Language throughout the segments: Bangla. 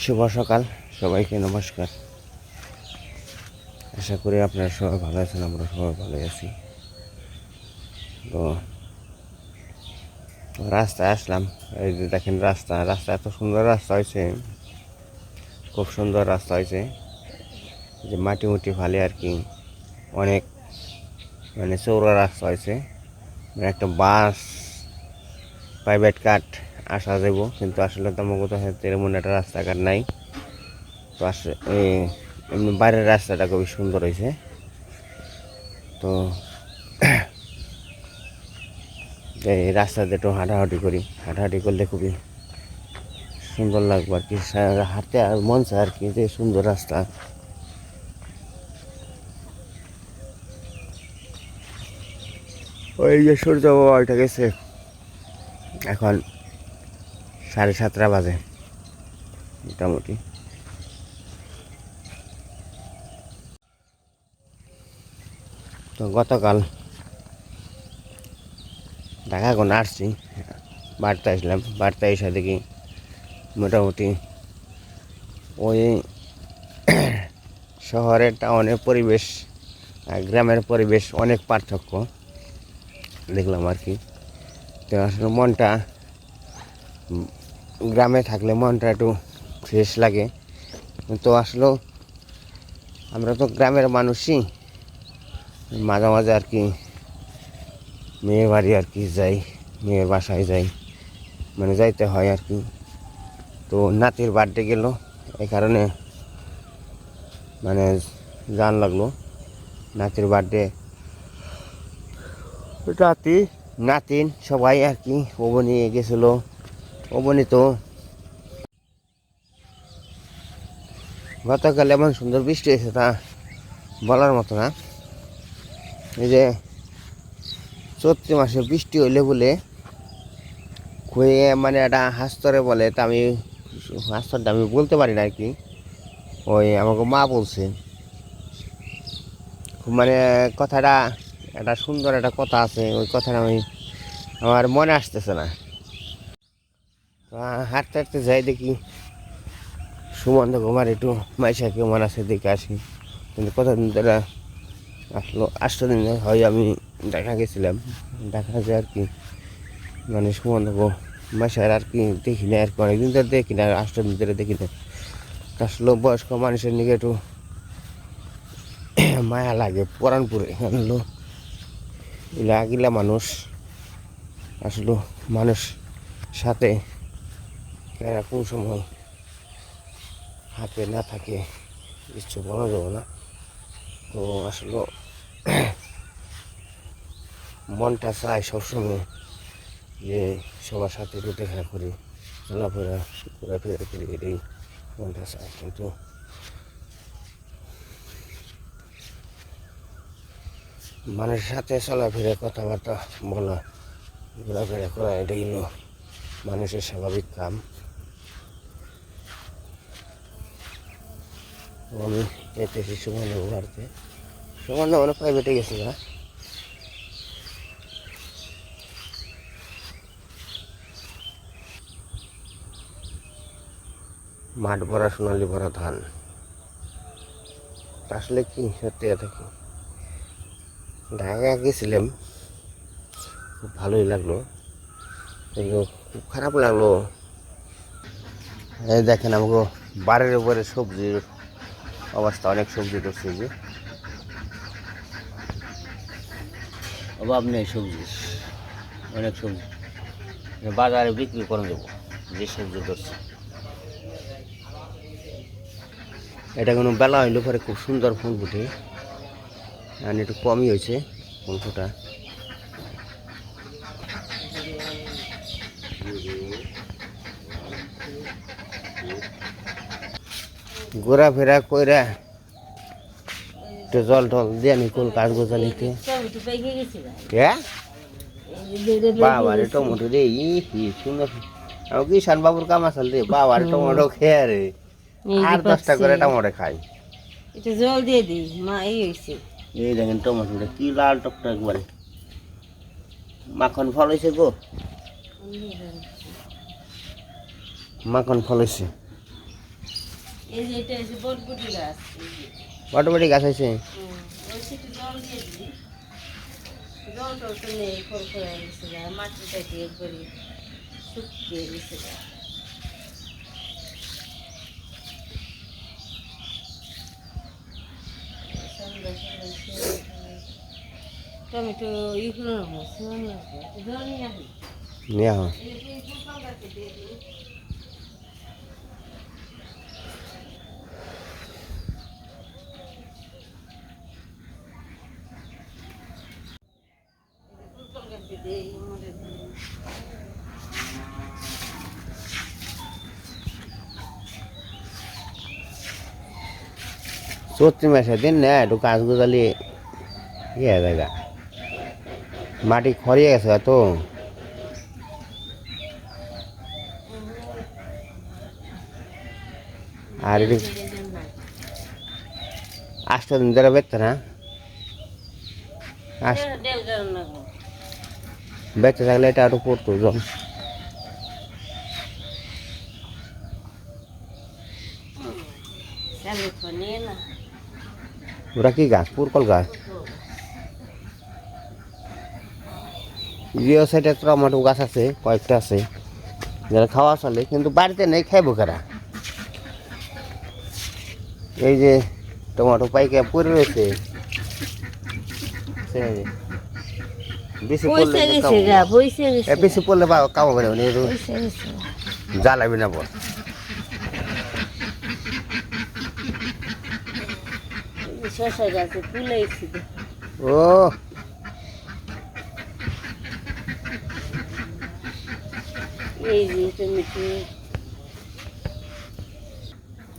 শুভ সকাল, সবাইকে নমস্কার। আশা করি আপনারা সবাই ভালো আছেন, আমরা সবাই ভালো আছি। তো, রাস্তায় আসলাম। এই যে দেখেন রাস্তা রাস্তা এত সুন্দর রাস্তা হয়েছে। খুব সুন্দর রাস্তা হয়েছে। যে মাটি মুটি ফালে আর কি, অনেক মানে চৌড়া রাস্তা হয়েছে। মানে একটা বাস প্রাইভেট কার আসা যাব কিন্তু আসলে তো আমার কোথাও তেমন একটা রাস্তাঘাট নাই। তো আসলে এমনি বাইরের রাস্তাটা খুবই সুন্দর হয়েছে। তো, এই রাস্তাতে একটু হাঁটাহাঁটি করি। হাঁটাহাঁটি করলে খুবই সুন্দর লাগবে আর কি। হাঁটতে আর মন চায় আর কি যে সুন্দর রাস্তা। ওই যে সূর্য বাবা ওইটা গেছে। এখন সাড়ে সাতটা বাজে। মোটামুটি। তো গতকাল ঢাকা কোন আসছি বাড়িতে আসলাম বাড়িতে এসে দেখি মোটামুটি ওই শহরের টাউনের পরিবেশ আর গ্রামের পরিবেশ অনেক পার্থক্য, দেখলাম আর কি। তো আসলে মনটা গ্রামে থাকলে মনটা একটু ফ্রেশ লাগে। তো আসলে, আমরা তো গ্রামের মানুষই। মাঝে মাঝে আর কি মেয়ের বাড়ি আর কি যাই, মেয়ের বাসায় যাই। মানে যাইতে হয় আর কি। তো নাতির বার্থডে গেল, এই কারণে মানে জান লাগল। নাতির বার্থডে, নাতি, নাতিন সবাই আর কি ওবনি গেছিল। ওবনি তো গতকাল এমন সুন্দর বৃষ্টি হয়েছে তা বলার মতো না। এই যে চৈত্র মাসে বৃষ্টি হইলে বলে খুঁয়ে মানে একটা হাস্তরে বলে তা আমি হাস্তরটা আমি বলতে পারি না আর কি। ওই আমাকে মা বলছে। মানে কথাটা একটা সুন্দর একটা কথা আছে, ওই কথাটা আমি আমার মনে আসতেছে না। হাঁটতে হাঁটতে যাই দেখি। সুমন্ত কুমার একটু মাইশা কেমন আছে, দেখে আসি। কিন্তু কতদিন ধরে আসলো আটশো দিন হয় আমি দেখা গেছিলাম। দেখা যায় আর কি। মানে সুমন্ত মাইশার আর কি দেখি না আর কি, অনেকদিন ধরে দেখি না আটশো দিন ধরে দেখি না আসলে বয়স্ক মানুষের নিকে একটু মায়া লাগে, পরানপুরে হলো লাগিলা মানুষ, আসলো মানুষ সাথে। কেনা কোন সময় হাতে না থাকে ইচ্ছে বলা যাবে না। তো আসলে মনটা চায় সবসময় যে সবার সাথে একটু দেখা করি চলাফেরা, ঘোরাফেরা করি এটাই মনটা চায়। কিন্তু মানুষের সাথে চলাফেরা, কথাবার্তা বলা, ঘোরাফেরা করা, এটাই মানুষের স্বাভাবিক কাম। আমি যেতেছি সুমন বাড়িতে। সুমন মানে প্রাইভেটে গেছি না। মাঠ ভরা সোনালি ভরা ধান। আসলে কি সত্যি কথা কি? ঢাকা গেছিলাম, খুব ভালোই লাগল। খুব খারাপ লাগল। এই দেখেন আমাকে বাড়ির উপরে সবজির অবস্থা অনেক সবজি করছে যে। অভাব নেই সবজি অনেক সবজি। বাজারে বিক্রি করে দেবো যে সবজি করছে এটা কোনো বেলা হইলে পরে খুব সুন্দর ফুল ফুটে আর একটু কমই হয়েছে ফুল ফোটা। ঘোরাফেরা কইরা একটু জল টল দিয়ে আমি কোল কাজ গোছালিতে। হ্যাঁ টমেটো রে ই কি সুন্দর। আমার কিষান বাবুর কাম আসল রে? বাবা রে টমেটো খেয়ে রে। আর দশটা করে টমেটো খাই। একটু জল দিয়ে দিই মা এই এই দেখেন টমেটোটা কি লাল টকটা একবারে। মাখন ফল হয়েছে গো। মাখন ফল হয়েছে এই যে এটা হচ্ছে বটবটি গাছ এই যে। বটবটি গাছ হয়েছে? হুম, ওই সেটা জল দিয়ে দিবি জল টল তো নেই খর খর হয়ে গেছে গা মাটিটা দিয়ে একবারে শুকিয়ে গেছে গা। সন্ধ্যা সন্ধ্যা খেয়ে টমেটো ইগুলো লাগবে জল নিয়ে আসি নিয়ে আহ এই যে ফুল গাছে দিয়ে দিই ফুল গাছে দিয়ে মরে দিই চৈত্র মাসের দিন না একটু কাজ গোজালি ইয়ে জায়গা মাটি খড়িয়ে গেছে গা তো আর এটি আটটা দিন ধরে বেচতে না আস দেও যাও না গো বেচতে থাকলে এটা একটু পড়তো জল চালু তো নিয়ে না ওরা কি গাছ? পুরকল গাছ? জিও সাইডে টমেটো গাছ আছে কয়েকটা আছে। যারা খাওয়া চলে কিন্তু বাড়িতে নেই খাইবো কারা? এই যে টমেটো পাইকে পড়ে রয়েছে। বেশি পড়লে কামড়- গা পয়সা গেছে এ বেশি পড়লে বা কামো করে মানে একটু পয়সা গেছে জ্বালাবি না বল শশা গাছে ফুলাইছি ও। এই যে টমেটো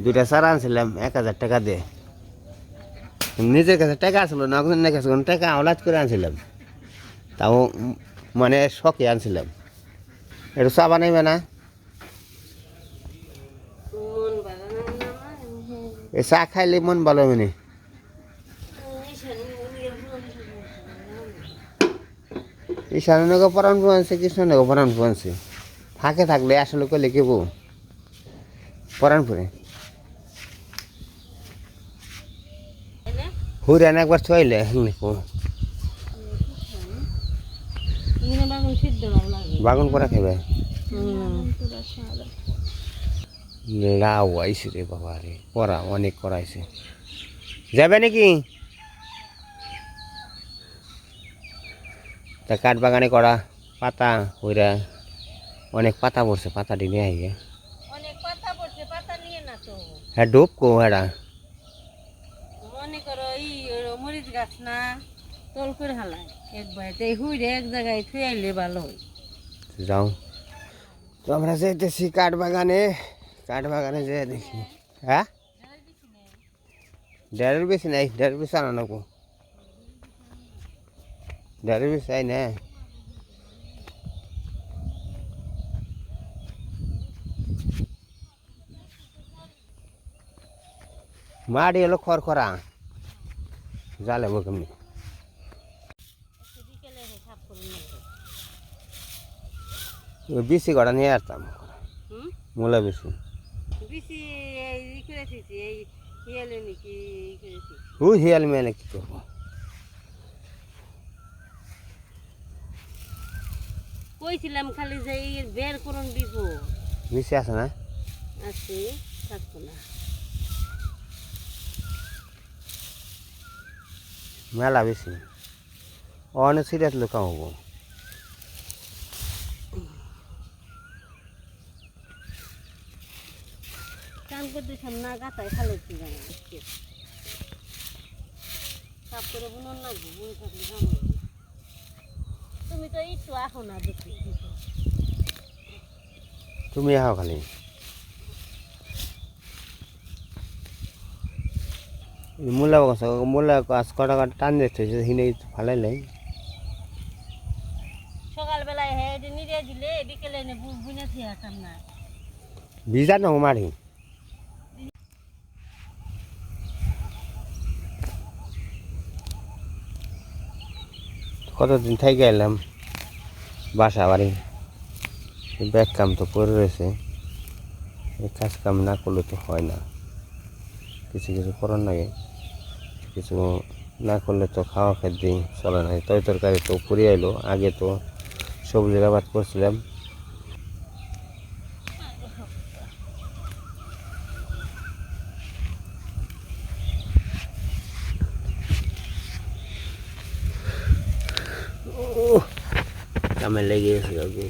দুইটা সারা আনছিলাম এক হাজার টাকা দিয়ে। নিজের কাছে টাকা আসলো না কাছে কোনো টাকা আওলাদ করে আনছিলাম। তাও মানে শখে আনছিলাম। একটু চা বানাইবে না? এই চা খাইলে মন ভালো মানে ঈশানকে পরাণ পুয়ানছে কৃষ্ণনকে পরাণ পুয়ানছে ফাঁকে থাকলে আসলে কইলে কেব পরাণ পুরে হুরান একবার ইংনে বাগান করা হুম লাউ আইসি রে বাবা রে করা অনেক করাইছে। যাবে নাকি? তা কাঠ বাগানে করা পাতা ওইরা অনেক পাতা পড়ছে পাতাটি নিয়ে আইগে অনেক পাতা পড়ছে পাতা নিয়ে না তো। হ্যাঁ ডুব কো হেডা। মনে করো এই মরিচ গাছ না তল করে হালায়। একবার তাই হুইরে এক জায়গায় থুয়ে আইলে ভালো হয়। যাও। তো আমরা যাইতেছি কাঠ বাগানে কাঠ বাগানে যে দেখি। হ্যাঁ? দেড়ের বেশি নাই। দেড়ের বেশি আনা নাকো দেড়ের বেশি আই না মাটি হলো খড়খড়া জালে কেমনি বিকেলে সাফ করে নেব ওই বেশি কটা নিয়ে আসতাম হুম মূলা বেশি বেশি এই ই করেছি এই হিয়ালে নাকি ই করেছি ওই হিয়াল মেলে কি করব কইছিলাম খালি যে এই বের করুন দিব বেশি আছে না? আছে থাকতো না। মেলা বেশি। অনেক সিরিয়াস লোক হব। কান করতে সামনা গাতায় খালেছি জানা সাফ করে বুনন না বুন থাকলে তুমি তো একটু আহো না দেখি। তুমি আহ খালি। মূলা গাছ মূলা গাছ কটা কটা টান দিচ্ছে হিনে ফালাই লাই। সকালবেলায় হ্যাঁ নিয়ে দিলে বিকেলে বুনে থিয়ে না। ভিজা না মারি? কতদিন থেকে এলাম? বাসা বাড়ি। ব্যাগ কাম তো পড়ে রয়েছে। এই কাজ কাম না করলে তো হয় না। কিছু কিছু করার লাগে কিছু না করলে তো খাওয়া খাদ্যই চলে না। তরকারি তো পুড়িয়ে এলো আগে তো সবজির আবাদ করছিলাম। কামে লেগে গেছে কাকু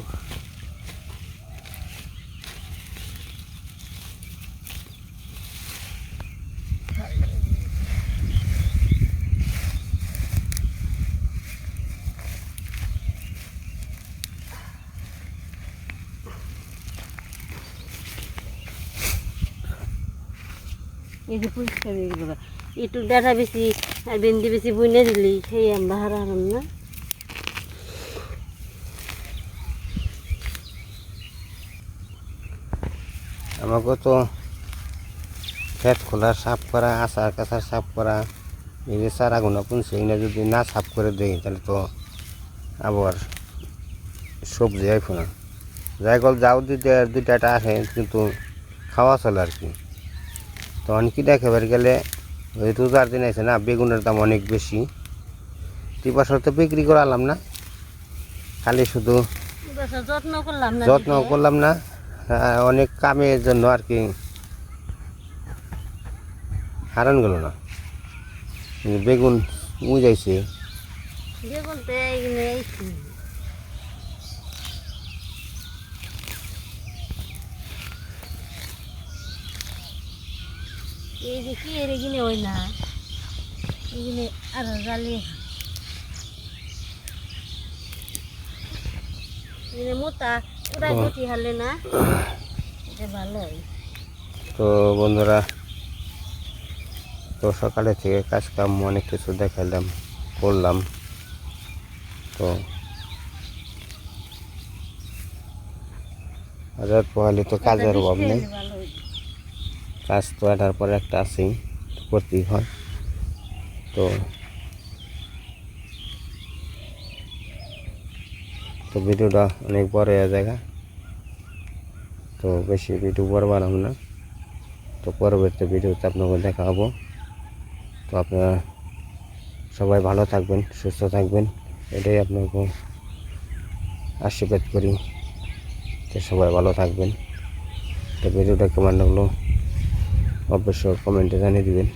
এই যে পরিষ্কার হয়ে গেল একটু ডাটা বেশি আর বেন্দি বেশি বুনে দিলি সেই আমরা হারাম না আমাকে তো খেত খোলা সাফ করা আচার কাছার সাফ করা এই যে চারা গুণা পুনছে এগুলো যদি না সাফ করে দেই তাহলে তো আবার সবজি আইফো না যাই গল যাও দুইটা দুইটা আসে কিন্তু খাওয়া চলে আর কি। তখন কি দেখাবার গেলে ওই রোজার দিন আছে না বেগুনের দাম অনেক বেশি। টিপাশর তো বিক্রি করালাম না খালি শুধু যত্ন করলাম না। অনেক কামের জন্য আর কি হারান গেল না। বেগুন উজাইছে বেগুন এই যে কি না? আরও এখানে মোটা। তো বন্ধুরা তো সকালে থেকে কাজ কাম অনেক কিছু দেখাইলাম করলাম। তো হাজার পোহালি তো কাজের অভাব নেই। কাজ তো এটার পরে একটা আছেই করতেই হয়। তো তো ভিডিওটা অনেক বড় হয়ে জায়গা তো বেশি ভিডিও বড় বানাবো না। তো পরবর্তী ভিডিওতে আপনাকে দেখা হব তো আপনারা সবাই ভালো থাকবেন, সুস্থ থাকবেন। এটাই আপনাকে আশীর্বাদ করি তো সবাই ভালো থাকবেন। তো ভিডিওটা কেমন লাগল অবশ্যই কমেন্টে জানিয়ে দিবেন।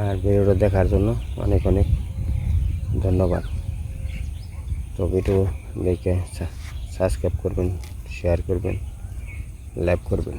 আর ভিডিওটা দেখার জন্য অনেক অনেক ধন্যবাদ। তো ভিডিও দেখে সাবস্ক্রাইব করবেন শেয়ার করবেন লাইভ করবেন।